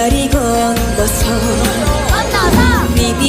날이 건너서